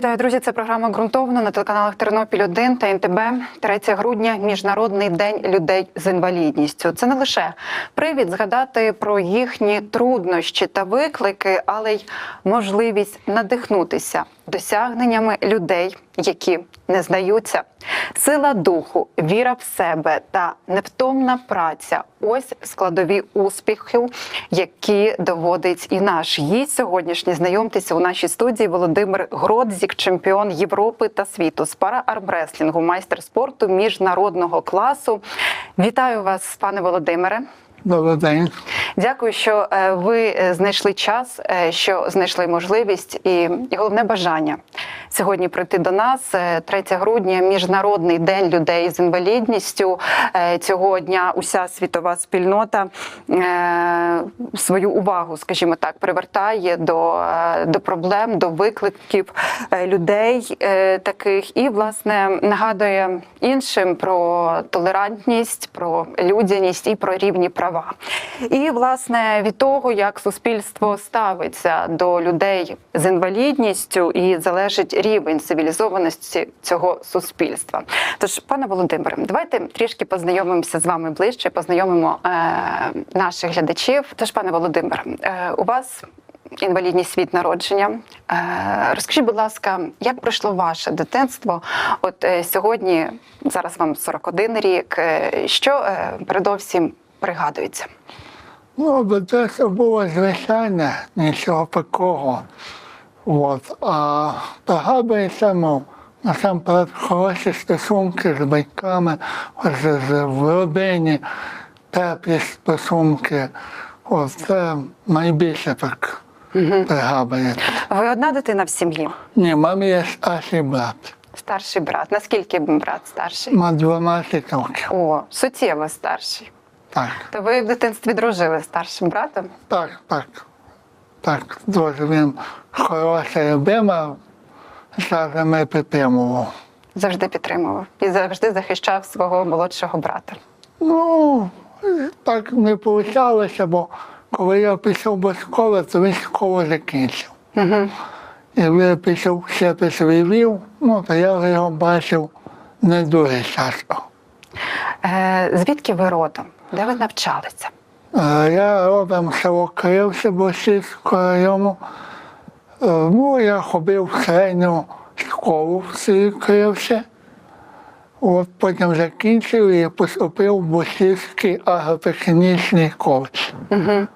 Вітаю, друзі! Це програма ґрунтовно на телеканалах Тернопіль 1 та НТБ. 3 грудня Міжнародний день людей з інвалідністю. Це не лише привід згадати про їхні труднощі та виклики, але й можливість надихнутися досягненнями людей, які не здаються. Сила духу, віра в себе та невтомна праця ось складові успіхів, які доводить і наш гість сьогоднішній. Знайомтеся у нашій студії Володимир Гродзік, чемпіон Європи та світу з пара-армреслінгу, майстер спорту міжнародного класу. Вітаю вас, пане Володимире. Добрий день. Дякую, що е, ви е, знайшли час, е, що знайшли можливість і, головне бажання сьогодні прийти до нас. Е, 3 грудня, міжнародний день людей з інвалідністю. Цього дня уся світова спільнота свою увагу, скажімо так, привертає до, до проблем, до викликів людей таких, і власне нагадує іншим про толерантність, про людяність і про рівні права. І власне від того, як суспільство ставиться до людей з інвалідністю, і залежить рівень цивілізованості цього суспільства. Тож, пане Володимире, давайте трішки познайомимося з вами ближче, познайомимо е, наших глядачів. Тож, пане Володимире, е, у вас. Інвалідність від народження. Е, Розкажіть, будь ласка, як пройшло ваше дитинство? От е, сьогодні, зараз вам 41 рік. Е, Що передовсім пригадується? Ну, все було звичайне, нічого такого. От. А пригадується, ну, насамперед хороші стосунки з батьками, з, з, в родині, теплі стосунки. От це найбільше так пригадується. Ви одна дитина в сім'ї, Ні, мамі є старший брат. старший брат. Наскільки брат старший? Ма 12 років. О, суттєво старший. Так. То ви в дитинстві дружили з старшим братом? Так, так. Так, дуже він хороша людина, завжди мене підтримував. Завжди підтримував і завжди захищав свого молодшого брата. Ну, так не вийшло, бо коли я пішов до школи, то він школу закінчив. Угу. І він пішов ще в Львів, ну, то я його бачив не дуже часто. Е, звідки ви родом? Де ви навчалися? Е, Я родом село Київся Босівського району. Е, Ну, я ходив в середню школу в селі. От потім закінчив і поступив в Босівський агротехнічний коледж. Угу.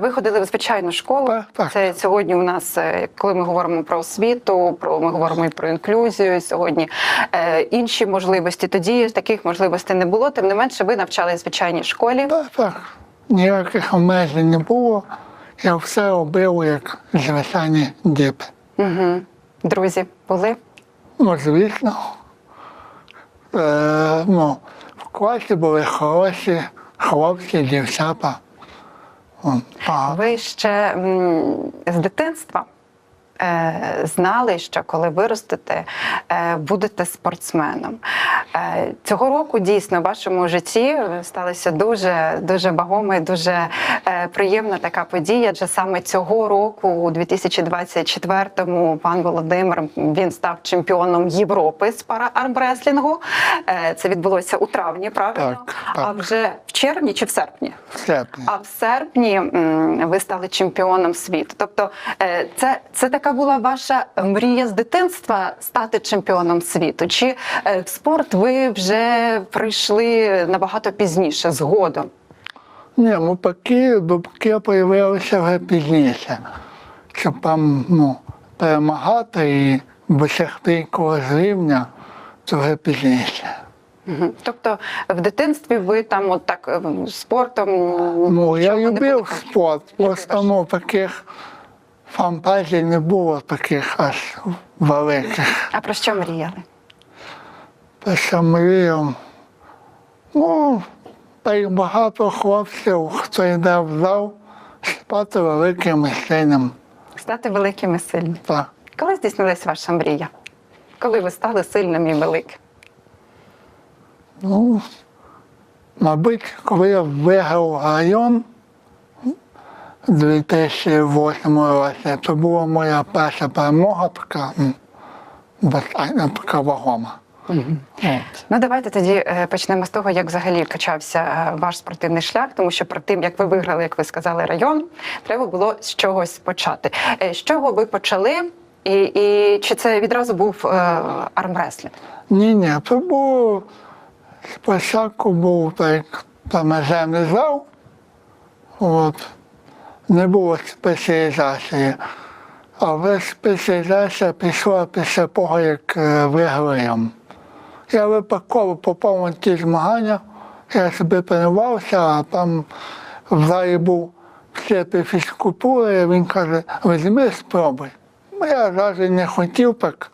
Ви ходили в звичайну школу. Так, так. Це сьогодні у нас, е, коли ми говоримо про освіту, про ми говоримо і про інклюзію. Сьогодні е, інші можливості. Тоді таких можливостей не було. Тим не менше, ви навчалися в звичайній школі. Так, так. Ніяких обмежень не було. Я все робив як звичайні діти. Угу. Друзі були. Ну, звісно. Е, ну, в класі були хороші хлопці, дівчата. А, Ви ще з дитинства знали, що коли виростете, е, будете спортсменом. Е, цього року дійсно в вашому житті сталася дуже дуже вагома і дуже е, приємна така подія. Адже саме цього року, у 2024-му, пан Володимир він став чемпіоном Європи з пара-армреслінгу. Е, це відбулося у травні, правильно? Так, так. А вже в червні чи в серпні? в серпні. А в серпні ви стали чемпіоном світу. Тобто, е, це, це така була ваша мрія з дитинства стати чемпіоном світу? Чи е, в спорт ви вже прийшли набагато пізніше, згодом? Ні, ну такі думки з'явилися вже пізніше. Щоб там ну, перемагати і досягти якогось рівня, то вже пізніше. Тобто в дитинстві ви там от так е, спортом Ну, я любив спорт, просто ну, таких фантазій не було таких аж великих. А про що мріяли? Те, що мріяв, ну, та й багато хлопців, хто йде в зал, спати великим і сильним. Стати великим і сильним. Так. Коли здійснилась ваша мрія? Коли ви стали сильним і великим? Ну, мабуть, коли я виграв район 2008 році, це була моя перша перемога така. достатньо така вагома. От. Ну давайте тоді е, почнемо з того, як взагалі качався е, ваш спортивний шлях, тому що перед тим як ви виграли, як ви сказали, район, треба було з чогось почати. Е, З чого ви почали? І, і чи це відразу був е, армреслінг? Ні, ні, це був спочатку був так тренажерний зал, от, не було спеціалізації. Але спеціалізація пішла після того, як е, виграли. ям. Я випадково попав на ті змагання, я собі тренувався, а там в залі був вчитель фізкультури, він каже, візьми, спробуй. Ну, Я навіть не хотів так,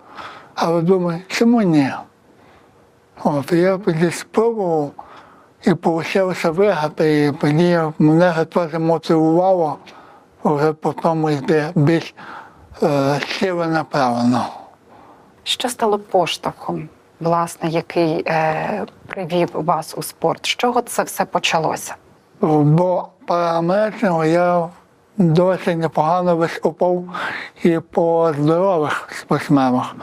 але думаю, чому ні? От, я тоді спробував і вийшло виграти, і тоді мене теж мотивувало вже потім йти більш е, ціленаправлено. Що стало поштовхом, власне, який е, привів вас у спорт? З чого це все почалося? Бо параметрично я досить непогано виступав і по здорових спортсменах.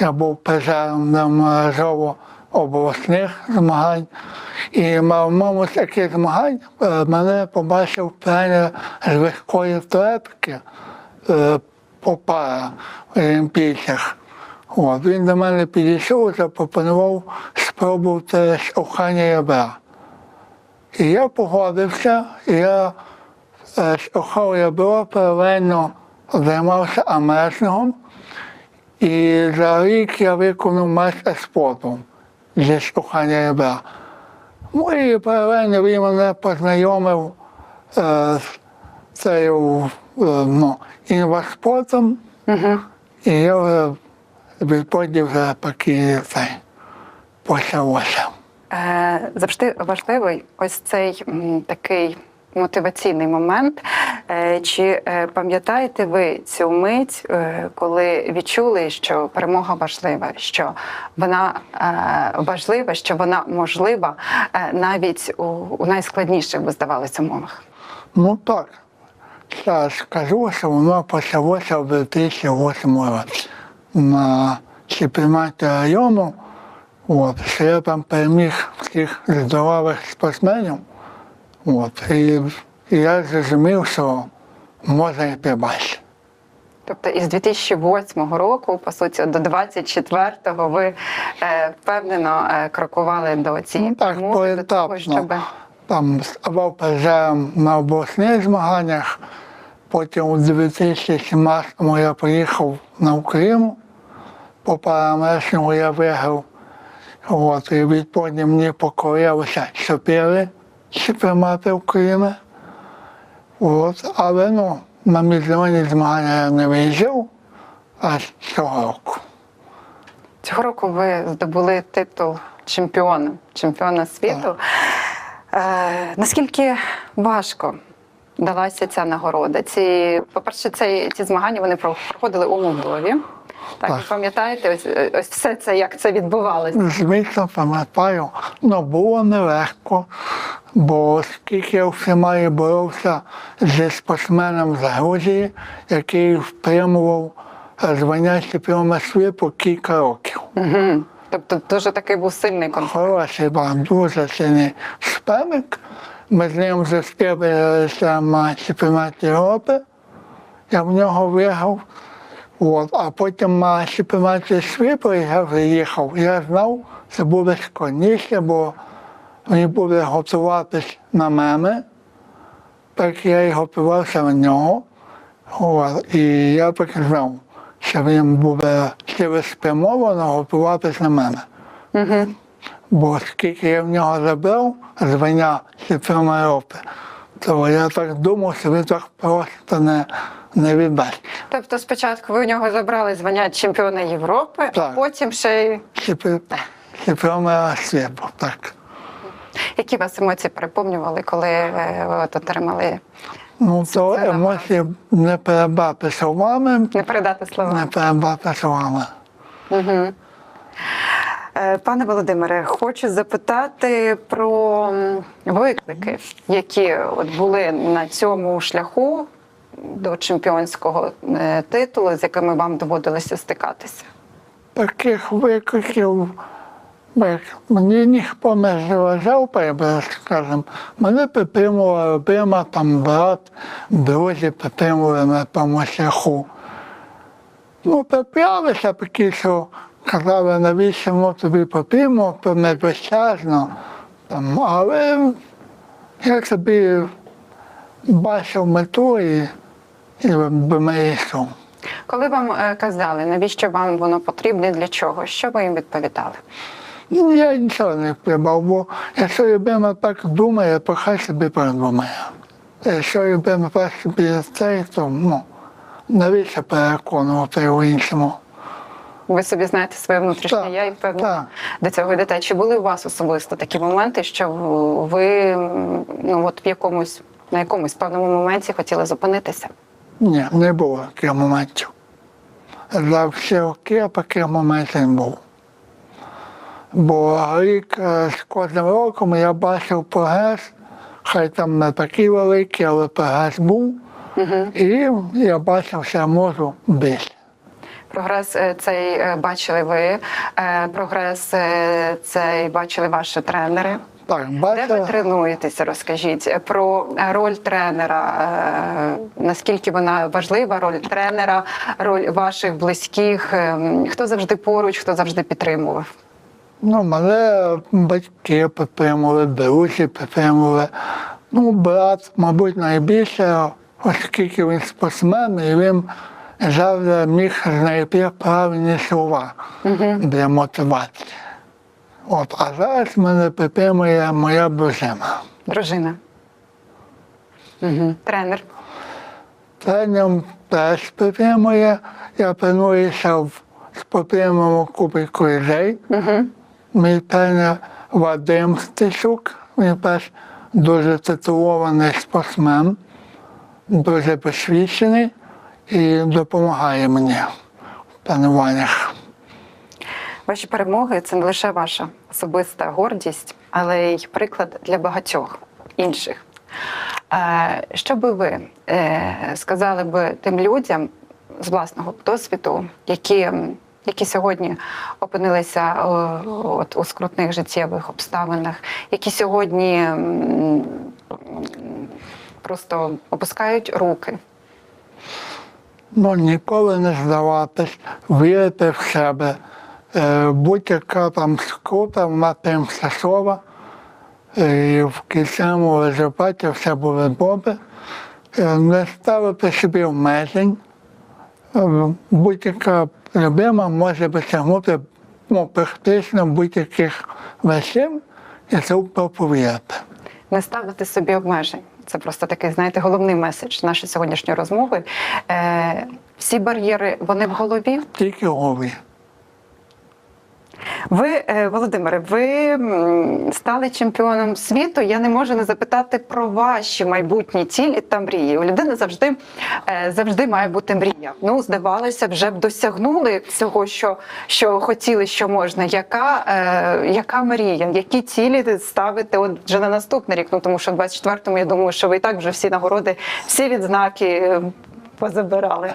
Я був призером неодноразово обласних змагань. І одному з таких змагань е, мене побачив тренер з легкої атлетики е, по пара олімпійцях. От, він до мене підійшов і запропонував спробувати штовхання ябра. І я погодився, і я е, штовхав ябро, паралельно займався америчним. І за рік я виконав майстер спорту зі штовхання ябра. Ну і паралельно він мене познайомив е, з цією е, ну, інваспортом, Угу. і я вже відтоді вже поки це почалося. Е, завжди важливий ось цей м, такий мотиваційний момент. Е, чи е, пам'ятаєте ви цю мить, е, коли відчули, що перемога важлива, що вона важлива, що вона можлива навіть у найскладніших, би здавалося, умовах? Ну так. Я скажу, що воно почалося в 2008 році на чемпіонаті району. От, що я там переміг всіх здорових спортсменів. От, і, і я зрозумів, що можна йти бачити. Тобто із 2008 року, по суті, до 24-го ви е, впевнено е, крокували до цієї Ну, так, перемоги, до того, щоб Там ставав призером на обласних змаганнях. Потім у 2017-му я приїхав на Україну. По парамешному я виграв. От, і відтоді мені покорилося чотири чемпіонати України. От, але ну, на міжнародні змагання я не виїжджав аж цього року. Цього року ви здобули титул чемпіона, чемпіона світу. Е, наскільки важко далася ця нагорода? Ці, по-перше, це, ці змагання вони проходили у Молдові. Так, Так. пам'ятаєте, ось, ось все це, як це відбувалося? Звісно, пам'ятаю, ну було нелегко, бо скільки я всіма боровся зі спортсменом з Грузії, який втримував звання чемпіона світу кілька років. Угу. Тобто дуже такий був сильний конфлікт. Хороший був, дуже сильний суперник. Ми з ним зустрілися на чемпіонаті Європи. Я в нього виграв. От, а потім на чемпіонаті світу я вже їхав. Я знав, це буде складніше, бо він буде готуватись на мене. Так я і готувався на нього. І я так знав, що він буде цілеспрямовано готуватись на мене. Угу. Бо скільки я в нього забрав звання чемпіона Європи, то я так думав, що він так просто не, не віддасть. Тобто спочатку ви у нього забрали звання чемпіона Європи, а потім ще й Чемпіона світу, так. Які вас емоції переповнювали, коли е, ви от отримали Ну, то емоції не перебати словами, не передати не слова. перебати словами. Угу. Пане Володимире, хочу запитати про виклики, які от були на цьому шляху до чемпіонського е, титулу, з якими вам доводилося стикатися. таких викликів, мені ніхто не заважав, скажімо, мене підтримувала родина, там брат, друзі підтримували на тому шляху. Ну, траплялися такі, що казали, навіщо ми тобі потрібно, то недосяжно. Там, але я собі бачив мету і, і до. Коли вам е, казали, навіщо вам воно потрібне, для чого? Що ви їм відповідали? Ну, я нічого не впливав, бо якщо людина так думає, то хай собі придумає. Якщо людина так собі цей, то ну, навіщо переконувати його іншому? Ви собі знаєте своє внутрішнє Так, я і певно так. до цього йдете. Чи були у вас особисто такі моменти, що ви ну от в якомусь на якомусь певному моменті хотіли зупинитися? Ні, не було таких моментів. За всі роки таких моментів не було. Бо рік з кожним роком я бачив прогрес, хай там не такий великий, але прогрес був. І я бачив, що я можу більше. Прогрес е, цей е, бачили ви, е, прогрес цей бачили ваші тренери. Так, Де ви тренуєтеся? Розкажіть про роль тренера. Наскільки вона важлива, роль тренера, роль ваших близьких? е, Хто завжди поруч, хто завжди підтримував? Ну, мене батьки підтримували, друзі підтримували. Ну, брат, мабуть, найбільше, оскільки він спортсмен, і він завжди міг знайти правильні слова для мотивації. От, а зараз мене підтримує моя дружина. Дружина. Угу. Тренер. Тренер теж підтримує. Я тренуюся в спортивному кубику ідей. Угу. Мій тренер Вадим Стецюк, він теж дуже титулований спортсмен, дуже посвідчений і допомагає мені в тренуваннях. Ваші перемоги це не лише ваша особиста гордість, але й приклад для багатьох інших. Е, Що би ви е, сказали би тим людям з власного досвіду, які, які сьогодні опинилися от, у скрутних життєвих обставинах, які сьогодні просто опускають руки, Ну, ніколи не здаватись, вірити в себе. Е, Будь-яка там скрута, вона тимчасова. І в кінцевому результаті все буде добре. Е, Не ставити собі обмежень. Е, Будь-яка людина може досягнути ну, практично будь-яких вершин і це проповідати. не ставити собі обмежень. Це просто такий, знаєте, головний меседж нашої сьогоднішньої розмови. Е, всі бар'єри вони в голові. Тільки в голові. Ви, е, Володимире, ви стали чемпіоном світу. Я не можу не запитати про ваші майбутні цілі та мрії. У людини завжди, е, завжди має бути мрія. Ну, здавалося, вже б досягнули всього, що, що хотіли, що можна. Яка, е, яка мрія? Які цілі ставите от вже на наступний рік? Ну тому що в 24-му, я думаю, що ви і так вже всі нагороди, всі відзнаки е, позабирали.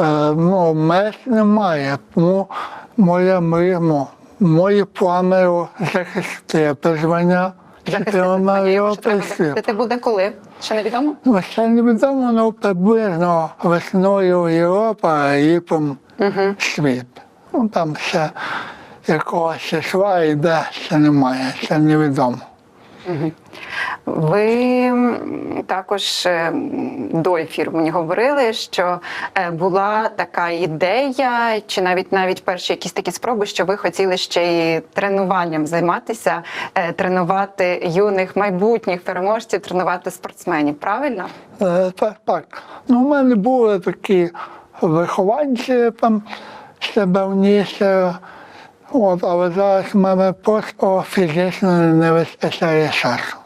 Е, ну, меж немає, тому моя мрія, ну, мої плани захистити звання чемпіона Європи світу. Це буде коли? Ще невідомо? відомо? Ще невідомо, але приблизно весною Європа, а літом світ. Ну, там ще якогось числа йде, ще немає, ще невідомо. Ви також е, до ефіру мені говорили, що е, була така ідея, чи навіть навіть перші якісь такі спроби, що ви хотіли ще й тренуванням займатися, е, тренувати юних майбутніх переможців, тренувати спортсменів. Правильно? Так, так. Ну, у мене були такі вихованці там ще давніше, от, але зараз мене просто фізично не вистачає часу.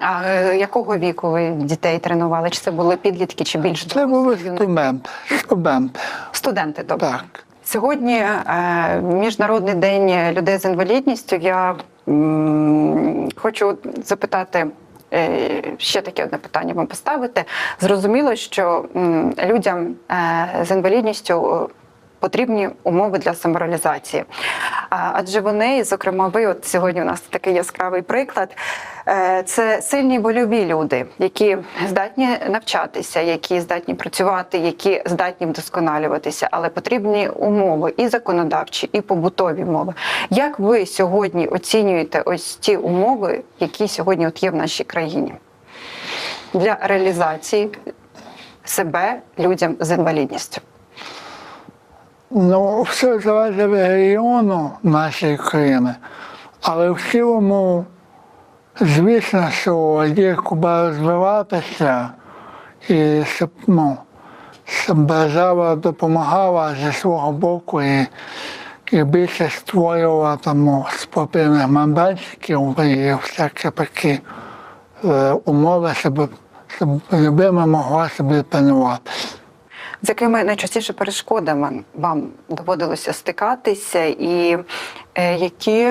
А е, якого віку ви дітей тренували? Чи це були підлітки, чи більш Це були студенти. студенти. студенти? Тобто. Так. Сьогодні е, Міжнародний день людей з інвалідністю. Я м, хочу запитати. е, Ще таке одне питання вам поставити. Зрозуміло, що людям е, з інвалідністю потрібні умови для самореалізації. Адже вони, зокрема, ви, от сьогодні у нас такий яскравий приклад. е, Це сильні вольові люди, які здатні навчатися, які здатні працювати, які здатні вдосконалюватися, але потрібні умови і законодавчі, і побутові умови. Як ви сьогодні оцінюєте ось ті умови, які сьогодні от є в нашій країні для реалізації себе людям з інвалідністю? Ну, все залежить від регіону нашої країни, але в цілому, звісно, що є куди розвиватися, і щоб, ну, щоб держава допомагала зі свого боку і, і більше створювала там спортивних майданчиків і всякі такі е, умови, щоб, щоб людина могла собі тренуватися. З якими найчастіше перешкодами вам доводилося стикатися, і е, які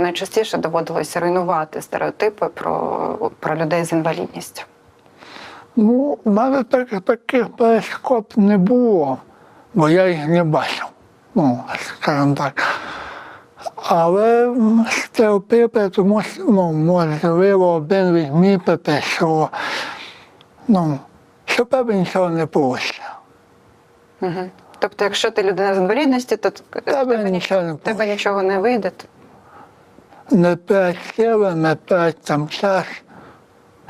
найчастіше доводилося руйнувати стереотипи про, про людей з інвалідністю? Ну, в мене так, таких перешкод не було, бо я їх не бачив. Ну, скажімо так. Але стереотипи, тому що, ну, можливо, один відмітити, що, ну, що тебе нічого не вийде. Угу. Тобто, якщо ти людина з інвалідністю, то Тебе тебе, нічого не тебе нічого не вийде. Не п'ять сили, не п'ять там час,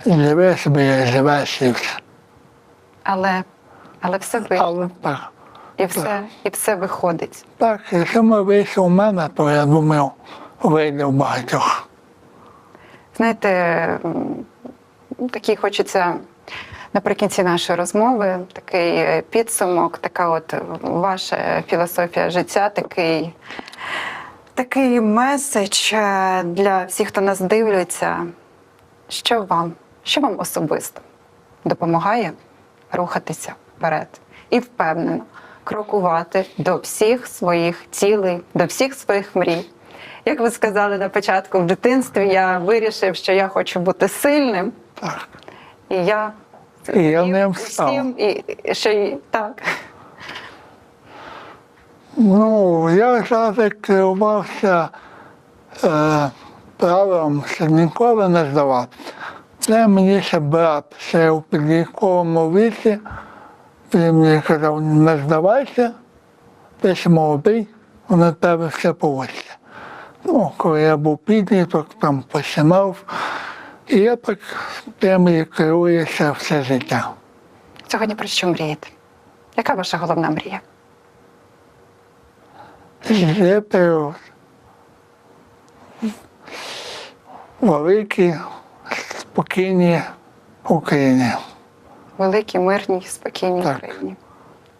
і живи собі, і все. Але, але все вийде, Але так. і все, і все виходить. Так, якщо ми вийшов у мене, то я думаю, вийде в багатьох. Знаєте, м, такий хочеться наприкінці нашої розмови, такий е, підсумок, така от ваша філософія життя, такий, такий меседж е, для всіх, хто нас дивляться. Що вам, що вам особисто допомагає рухатися вперед і впевнено крокувати до всіх своїх цілей, до всіх своїх мрій. Як ви сказали на початку в дитинстві, я вирішив, що я хочу бути сильним, і я І я ним став. і, і ще й так. Ну, я завжди керувався е, правилом, що ніколи не здавати. Це мені ще брат, ще у підлітковому віці, він мені казав, не здавайся, ти ще молодий, на тебе все вийде. Ну, коли я був підліток, там починав, і я так тим керуюся все життя. Сьогодні про що мрієте? Яка ваша головна мрія? жити в великій, спокійній Україні. Великій, мирній, спокійній Так. країні.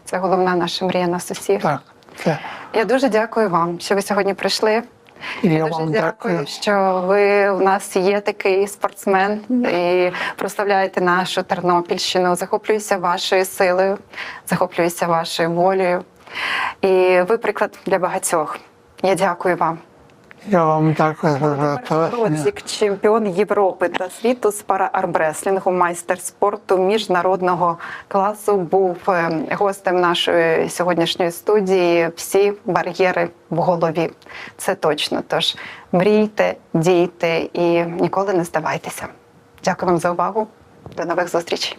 Це головна наша мрія нас усіх. Так, це. Я дуже дякую вам, що ви сьогодні прийшли. І я дуже вам дякую, дякую. що ви у нас є такий спортсмен і прославляєте нашу Тернопільщину. Захоплююся вашою силою, захоплююся вашою волею. І ви приклад для багатьох. Я дякую вам. Я вам дякую за запрошення. Чемпіон Європи та світу з параармреслінгу, майстер спорту міжнародного класу, був е, гостем нашої сьогоднішньої студії. Всі бар'єри в голові. Це точно. Тож мрійте, дійте і ніколи не здавайтеся. Дякую вам за увагу. До нових зустрічей.